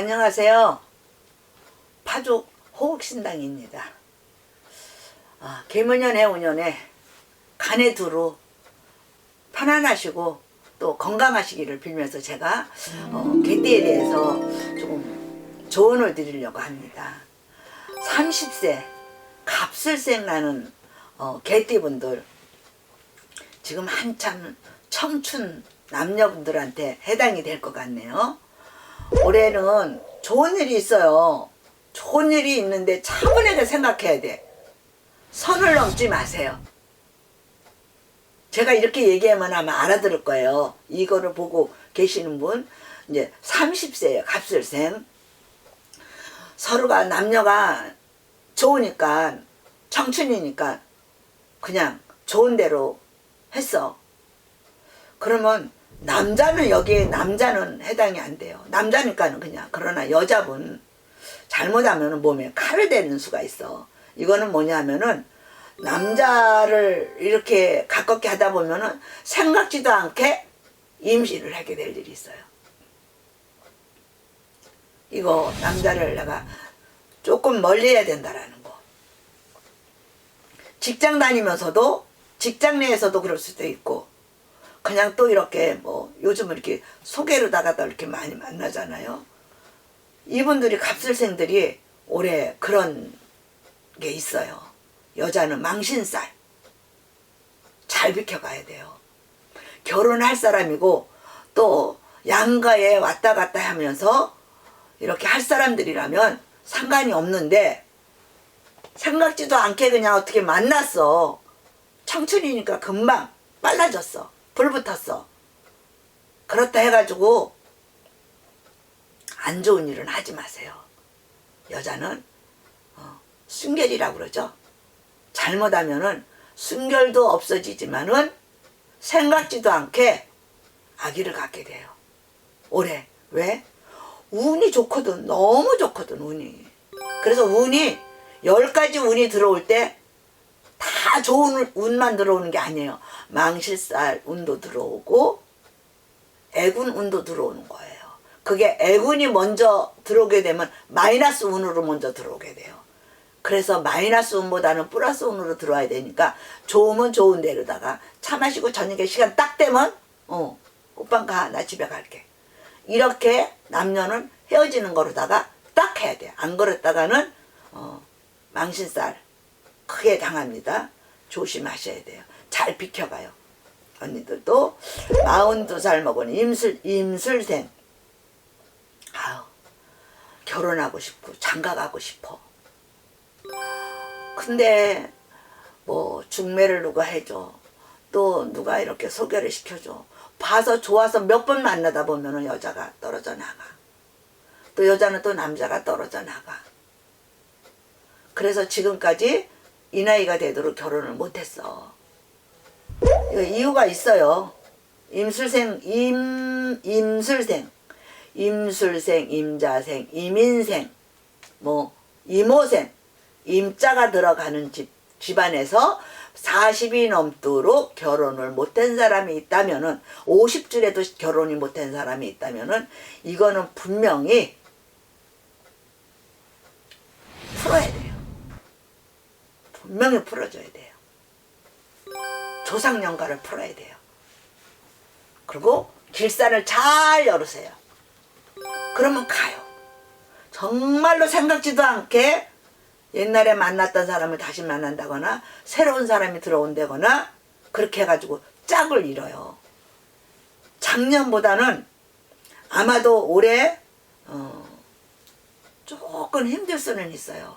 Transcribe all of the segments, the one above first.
안녕하세요. 파죽 호국신당입니다. 아, 개문년 해운년에 간에 두루 편안하시고 또 건강하시기를 빌면서 제가 어, 개띠에 대해서 조금 조언을 드리려고 합니다. 30세 갑술생 나는 어, 개띠분들 지금 한참 청춘 남녀분들한테 해당이 될 것 같네요. 올해는 좋은 일이 있어요. 좋은 일이 있는데 차분하게 생각해야 돼. 선을 넘지 마세요. 제가 이렇게 얘기하면 아마 알아들을 거예요. 이거를 보고 계시는 분, 이제 30세예요. 갑술생. 서로가 남녀가 좋으니까, 청춘이니까, 그냥 좋은 대로 했어. 그러면 남자는 여기에 남자는 해당이 안 돼요. 남자니까는 그냥 그러나 여자분 잘못하면 몸에 칼을 대는 수가 있어. 이거는 뭐냐면은 남자를 이렇게 가깝게 하다 보면은 생각지도 않게 임신을 하게 될 일이 있어요. 이거 남자를 내가 조금 멀리 해야 된다라는 거. 직장 다니면서도 직장 내에서도 그럴 수도 있고 그냥 또 이렇게 뭐 요즘은 이렇게 소개로다가도 이렇게 많이 만나잖아요. 이분들이 갑술생들이 올해 그런 게 있어요. 여자는 망신살. 잘 비켜가야 돼요. 결혼할 사람이고 또 양가에 왔다 갔다 하면서 이렇게 할 사람들이라면 상관이 없는데 생각지도 않게 그냥 어떻게 만났어. 청춘이니까 금방 빨라졌어. 불 붙었어. 그렇다 해가지고 안 좋은 일은 하지 마세요. 여자는 어, 순결이라고 그러죠. 잘못하면은 순결도 없어지지만은 생각지도 않게 아기를 갖게 돼요. 올해 왜? 운이 좋거든. 너무 좋거든 운이. 그래서 운이 열 가지 운이 들어올 때 다 좋은 운만 들어오는 게 아니에요. 망실살 운도 들어오고 애군 운도 들어오는 거예요. 그게 애군이 먼저 들어오게 되면 마이너스 운으로 먼저 들어오게 돼요. 그래서 마이너스 운보다는 플러스 운으로 들어와야 되니까 좋으면 좋은 대로다가 차 마시고 저녁에 시간 딱 되면 어 오빠 가 나 집에 갈게. 이렇게 남녀는 헤어지는 거로다가 딱 해야 돼. 안 그랬다가는 어, 망신살 크게 당합니다. 조심하셔야 돼요. 잘 비켜가요. 언니들도 42살 먹은 임술, 임술생. 아우, 결혼하고 싶고 장가가고 싶어. 근데 뭐 중매를 누가 해줘. 또 누가 이렇게 소개를 시켜줘. 봐서 좋아서 몇 번 만나다 보면은 여자가 떨어져 나가. 또 여자는 또 남자가 떨어져 나가. 그래서 지금까지 이 나이가 되도록 결혼을 못했어. 이유가 있어요. 임술생, 임, 임술생, 임술생, 임자생, 임인생, 뭐, 이모생, 임자가 들어가는 집, 집안에서 40이 넘도록 결혼을 못한 사람이 있다면은, 50줄에도 결혼이 못한 사람이 있다면은, 이거는 분명히 풀어야 돼요. 분명히 풀어줘야 돼요. 조상연가를 풀어야 돼요. 그리고 길산을 잘 열으세요. 그러면 가요. 정말로 생각지도 않게 옛날에 만났던 사람을 다시 만난다거나 새로운 사람이 들어온다거나 그렇게 해가지고 짝을 잃어요. 작년보다는 아마도 올해 어, 조금 힘들 수는 있어요.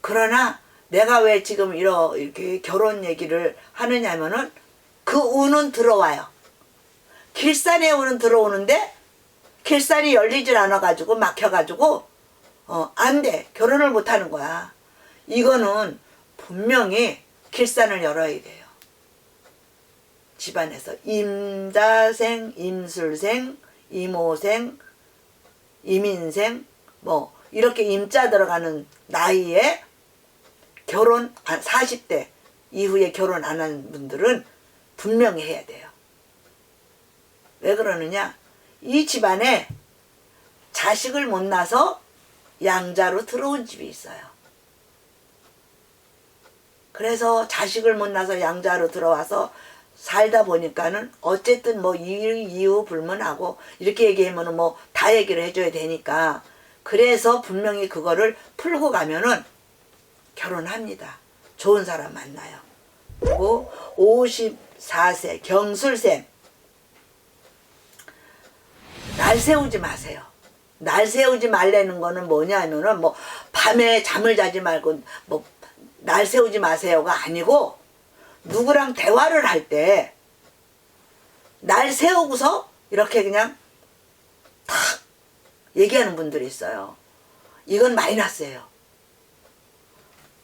그러나 내가 왜 지금 이렇게 결혼 얘기를 하느냐면은 그 운은 들어와요. 길산의 운은 들어오는데 길산이 열리질 않아가지고 막혀가지고 어, 안 돼. 결혼을 못 하는 거야. 이거는 분명히 길산을 열어야 돼요. 집안에서 임자생, 임술생, 이모생, 이민생, 뭐 이렇게 임자 들어가는 나이에 결혼 40대 이후에 결혼 안 한 분들은 분명히 해야 돼요. 왜 그러느냐? 이 집안에 자식을 못 낳아서 양자로 들어온 집이 있어요. 그래서 자식을 못 낳아서 양자로 들어와서 살다 보니까는 어쨌든 뭐 이유, 이유 불문하고 이렇게 얘기하면은 뭐 다 얘기를 해줘야 되니까 그래서 분명히 그거를 풀고 가면은 결혼합니다. 좋은 사람 만나요. 그리고 54세 경술쌤 날 세우지 마세요. 날 세우지 말라는 거는 뭐냐면은 뭐 밤에 잠을 자지 말고 뭐 날 세우지 마세요가 아니고 누구랑 대화를 할 때 날 세우고서 이렇게 그냥 탁 얘기하는 분들이 있어요. 이건 마이너스예요.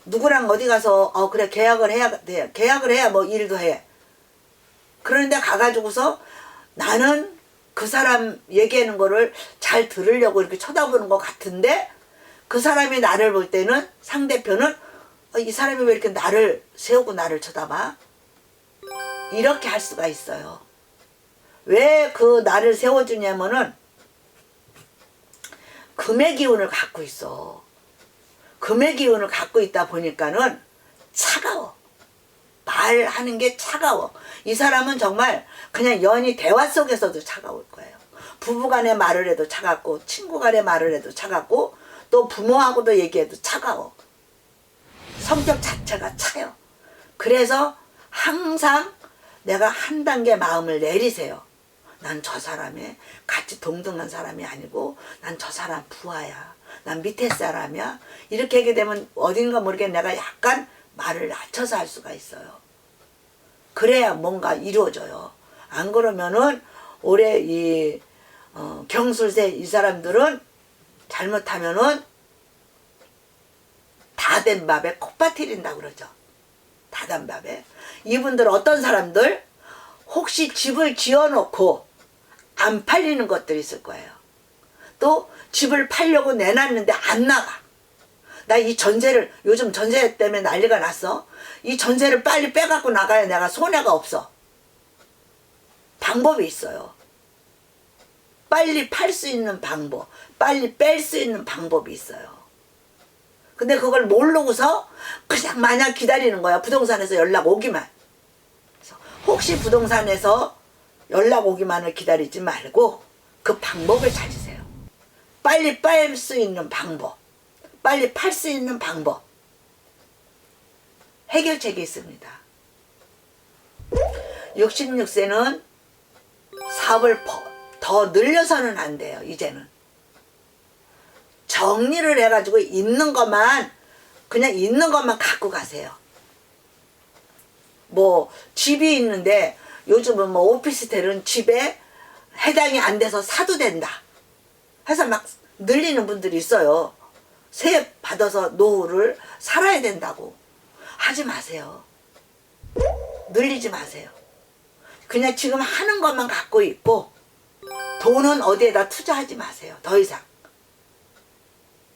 누구랑 어디 가서 어 그래 계약을 해야 돼 계약을 해야 뭐 일도 해. 그런데 가가지고서 나는 그 사람 얘기하는 거를 잘 들으려고 이렇게 쳐다보는 것 같은데 그 사람이 나를 볼 때는 상대편은 어, 이 사람이 왜 이렇게 나를 세우고 나를 쳐다봐? 이렇게 할 수가 있어요. 왜 그 나를 세워주냐면은 금의 기운을 갖고 있어. 금의 기운을 갖고 있다 보니까는 차가워. 말하는 게 차가워. 이 사람은 정말 그냥 연이 대화 속에서도 차가울 거예요. 부부 간에 말을 해도 차갑고 친구 간에 말을 해도 차갑고 또 부모하고도 얘기해도 차가워. 성격 자체가 차요. 그래서 항상 내가 한 단계 마음을 내리세요. 난 저 사람의 같이 동등한 사람이 아니고 난 저 사람 부하야. 난 밑에 사람이야. 이렇게 하게 되면 어딘가 모르게 내가 약간 말을 낮춰서 할 수가 있어요. 그래야 뭔가 이루어져요. 안 그러면은 올해 이 어, 경술세 이 사람들은 잘못하면은 다 된 밥에 콧바티린다 그러죠. 다 된 밥에. 이분들 어떤 사람들 혹시 집을 지어놓고 안 팔리는 것들이 있을 거예요. 또 집을 팔려고 내놨는데 안 나가. 나 이 전세를 요즘 전세 때문에 난리가 났어. 이 전세를 빨리 빼갖고 나가야 내가 손해가 없어. 방법이 있어요. 빨리 팔 수 있는 방법, 빨리 뺄 수 있는 방법이 있어요. 근데 그걸 모르고서 그냥 마냥 기다리는 거야. 부동산에서 연락 오기만. 혹시 부동산에서 연락 오기만을 기다리지 말고 그 방법을 찾으세요. 빨리 뺄수 있는 방법, 빨리 팔 수 있는 방법. 해결책이 있습니다. 66세는 사업을 더- 더 늘려서는 안 돼요, 이제는. 정리를 해가지고 있는 것만, 그냥 있는 것만 갖고 가세요. 뭐, 집이 있는데, 요즘은 뭐 오피스텔은 집에 해당이 안 돼서 사도 된다. 해서 막 늘리는 분들이 있어요. 세입 받아서 노후를 살아야 된다고. 하지 마세요. 늘리지 마세요. 그냥 지금 하는 것만 갖고 있고 돈은 어디에다 투자하지 마세요. 더 이상.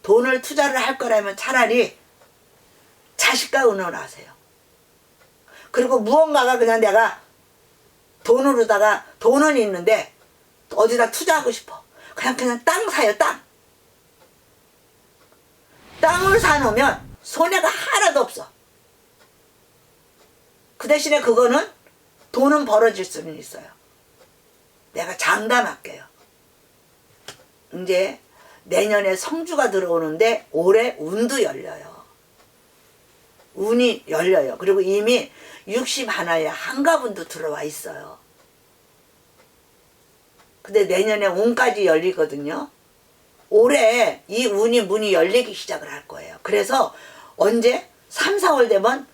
돈을 투자를 할 거라면 차라리 자식과 의논하세요. 그리고 무언가가 그냥 내가 돈으로다가 돈은 있는데 어디다 투자하고 싶어. 그냥 그냥 땅 사요, 땅. 땅을 사놓으면 손해가 하나도 없어. 그 대신에 그거는 돈은 벌어질 수는 있어요. 내가 장담할게요. 이제 내년에 성주가 들어오는데 올해 운도 열려요. 운이 열려요. 그리고 이미 60 하나에 한가분도 들어와 있어요. 근데 내년에 운까지 열리거든요. 올해 이 운이 문이 열리기 시작을 할 거예요. 그래서 언제 3, 4월 되면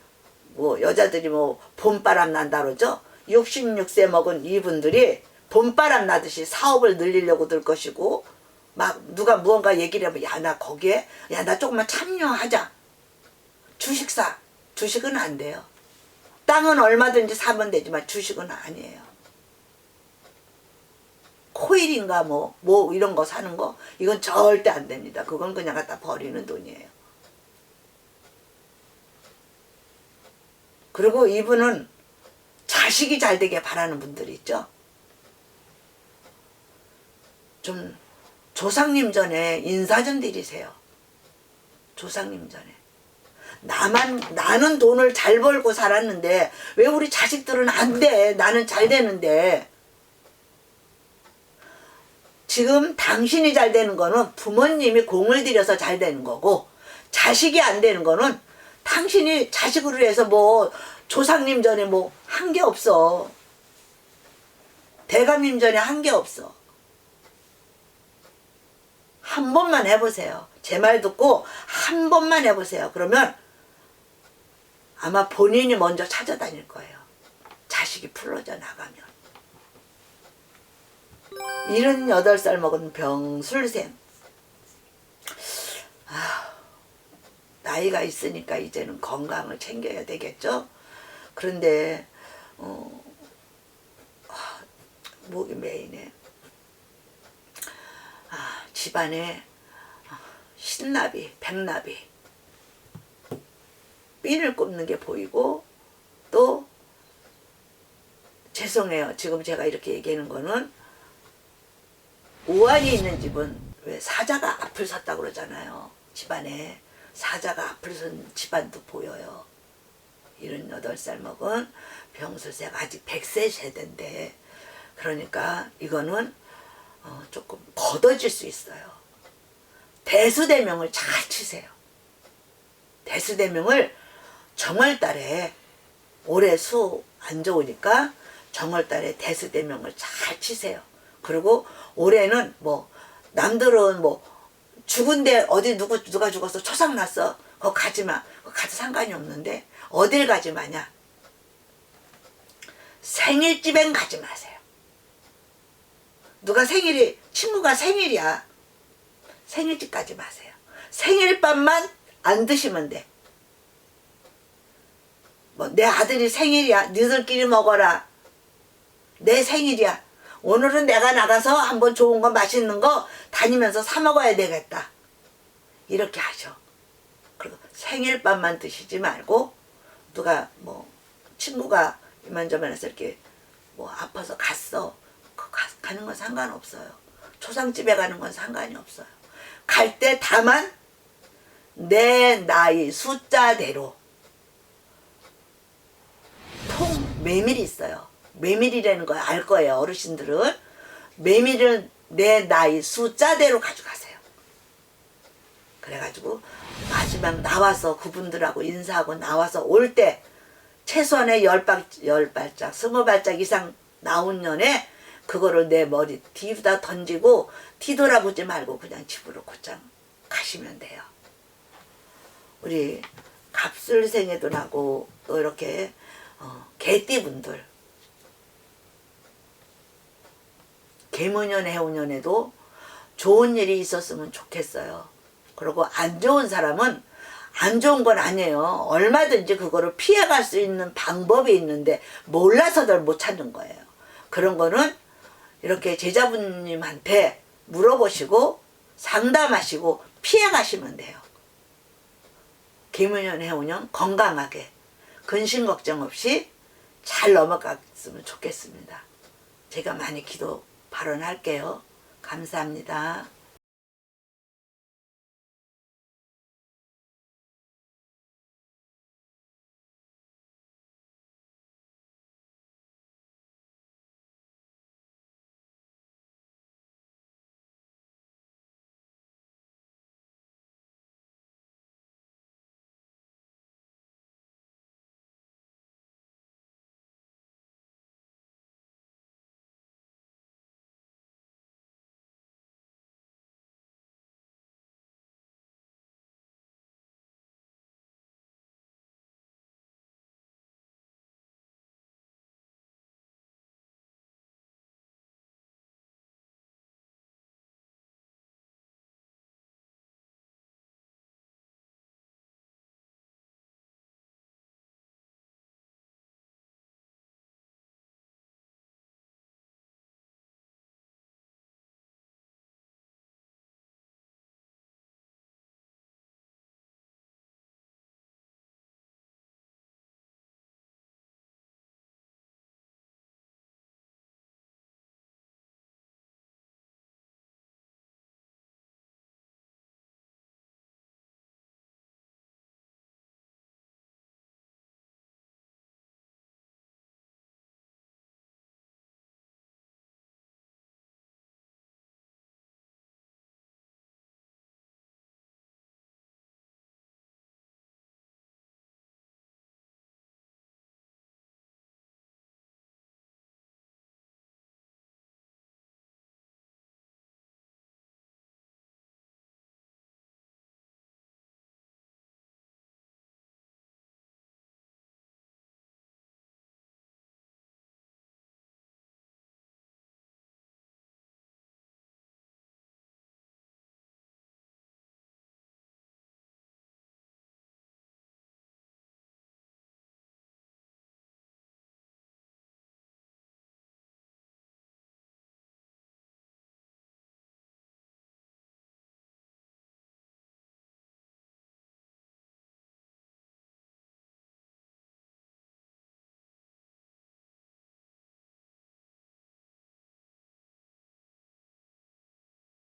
뭐 여자들이 뭐 봄바람 난다 그러죠. 66세 먹은 이분들이 봄바람 나듯이 사업을 늘리려고 들 것이고 막 누가 무언가 얘기를 하면 야 나 거기에 야 나 조금만 참여하자. 주식사 주식은 안 돼요. 땅은 얼마든지 사면 되지만 주식은 아니에요. 코일인가 뭐, 뭐 이런 거 사는 거, 이건 절대 안 됩니다. 그건 그냥 갖다 버리는 돈이에요. 그리고 이분은 자식이 잘 되게 바라는 분들이 있죠. 좀 조상님 전에 인사 좀 드리세요. 조상님 전에. 나만 나는 돈을 잘 벌고 살았는데 왜 우리 자식들은 안 돼? 나는 잘 되는데. 지금 당신이 잘 되는 거는 부모님이 공을 들여서 잘 되는 거고 자식이 안 되는 거는 당신이 자식으로 해서 뭐 조상님 전에 뭐 한 게 없어. 대감님 전에 한 게 없어. 한 번만 해보세요. 제 말 듣고 한 번만 해보세요. 그러면 아마 본인이 먼저 찾아다닐 거예요. 자식이 풀어져 나가면. 78살 먹은 병술생. 아, 나이가 있으니까 이제는 건강을 챙겨야 되겠죠? 그런데, 어, 아, 목이 메이네. 아, 집안에 아, 신나비, 백나비, 핀을 꼽는 게 보이고, 또, 죄송해요. 지금 제가 이렇게 얘기하는 거는, 우환이 있는 집은 왜 사자가 앞을 섰다고 그러잖아요. 집안에 사자가 앞을 선 집안도 보여요. 78살 먹은 병술생 아직 100세 세대인데 그러니까 이거는 어, 조금 걷어질 수 있어요. 대수대명을 잘 치세요. 대수대명을 정월달에 올해 수 안 좋으니까 정월달에 대수대명을 잘 치세요. 그리고 올해는 뭐 남들은 뭐 죽은데 어디 누구 누가 죽어서 초상 났어. 그거 가지 마. 그거 가도 상관이 없는데 어딜 가지 마냐? 생일집엔 가지 마세요. 누가 생일이 친구가 생일이야. 생일집 가지 마세요. 생일밥만 안 드시면 돼. 뭐 내 아들이 생일이야. 너희들끼리 먹어라. 내 생일이야. 오늘은 내가 나가서 한번 좋은 거 맛있는 거 다니면서 사 먹어야 되겠다. 이렇게 하죠. 그리고 생일밥만 드시지 말고 누가 뭐 친구가 이만저만해서 이렇게 뭐 아파서 갔어. 그 가, 가는 건 상관없어요. 초상집에 가는 건 상관이 없어요. 갈 때 다만 내 나이 숫자대로 통 메밀이 있어요. 메밀이라는 거알 거예요. 어르신들은 메밀을 내 나이 숫자대로 가져가세요. 그래가지고 마지막 나와서 그분들하고 인사하고 나와서 올 때 최소한의 열, 발, 열 발짝, 스무 발짝 이상 나온 년에 그거를 내 머리 뒤로다 던지고 뒤돌아보지 말고 그냥 집으로 곧장 가시면 돼요. 우리 갑술생에도 나고 또 이렇게 어, 개띠분들 개무년 해운년에도 좋은 일이 있었으면 좋겠어요. 그리고 안 좋은 사람은 안 좋은 건 아니에요. 얼마든지 그거를 피해갈 수 있는 방법이 있는데 몰라서들 못 찾는 거예요. 그런 거는 이렇게 제자분님한테 물어보시고 상담하시고 피해가시면 돼요. 개무년 해운년 건강하게 근심 걱정 없이 잘 넘어갔으면 좋겠습니다. 제가 많이 기도 발언할게요. 감사합니다.